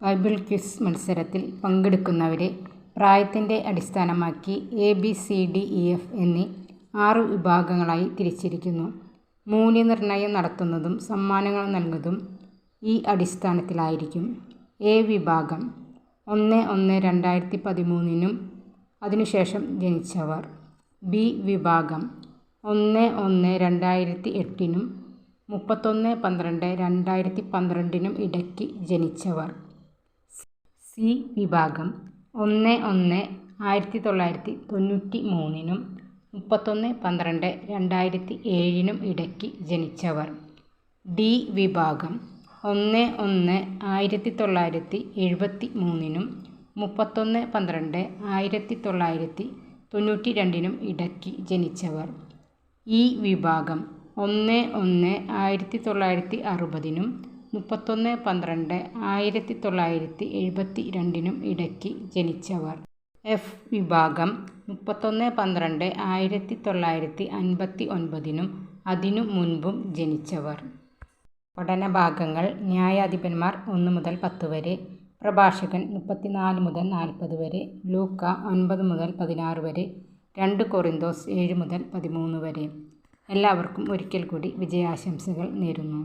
Bible quiz മത്സരത്തിൽ പങ്കെടുക്കുന്നവരെ പ്രായത്തിന്റെ അടിസ്ഥാനമാക്കി A B C D E F എന്നീ ആറ് വിഭാഗങ്ങളായി തിരിച്ചിരിക്കുന്നു. മൂല്യനിർണയം നടത്തുന്നതും സമ്മാനങ്ങൾ നൽകുന്നതും ഈ അടിസ്ഥാനത്തിലായിരിക്കും. എ വിഭാഗം ഒന്ന് ഒന്ന് രണ്ടായിരത്തി പതിമൂന്നിനും അതിനുശേഷം ജനിച്ചവർ. ബി വിഭാഗം ഒന്ന് ഒന്ന് രണ്ടായിരത്തി എട്ടിനും മുപ്പത്തൊന്ന് പന്ത്രണ്ട് രണ്ടായിരത്തി പന്ത്രണ്ടിനും ഇടയ്ക്ക് ജനിച്ചവർ. സി വിഭാഗം ഒന്ന് ഒന്ന് ആയിരത്തി തൊള്ളായിരത്തി തൊണ്ണൂറ്റി മൂന്നിനും മുപ്പത്തൊന്ന് പന്ത്രണ്ട് രണ്ടായിരത്തി ഏഴിനും ഇടയ്ക്ക് ജനിച്ചവർ. ഡി വിഭാഗം ഒന്ന് ഒന്ന് ആയിരത്തി തൊള്ളായിരത്തി എഴുപത്തി മൂന്നിനും മുപ്പത്തൊന്ന് പന്ത്രണ്ട് ആയിരത്തി തൊള്ളായിരത്തി തൊണ്ണൂറ്റി രണ്ടിനും ഇടയ്ക്ക് ജനിച്ചവർ. ഇ വിഭാഗം ഒന്ന് ഒന്ന് ആയിരത്തി തൊള്ളായിരത്തി അറുപതിനും മുപ്പത്തൊന്ന് പന്ത്രണ്ട് ആയിരത്തി തൊള്ളായിരത്തി എഴുപത്തി രണ്ടിനും ഇടയ്ക്ക് ജനിച്ചവർ. എഫ് വിഭാഗം മുപ്പത്തൊന്ന് പന്ത്രണ്ട് ആയിരത്തി തൊള്ളായിരത്തി അൻപത്തി ഒൻപതിനും അതിനു മുൻപും ജനിച്ചവർ. പഠനഭാഗങ്ങൾ ന്യായാധിപന്മാർ ഒന്ന് മുതൽ പത്ത് വരെ പ്രഭാഷകൻ മുപ്പത്തിനാല് മുതൽ നാൽപ്പത് വരെ ലൂക്ക ഒൻപത് മുതൽ പതിനാറ് വരെ രണ്ട് കൊറിന്തോസ് ഏഴ് മുതൽ പതിമൂന്ന് വരെ. എല്ലാവർക്കും ഒരിക്കൽ കൂടി വിജയാശംസകൾ നേരുന്നു.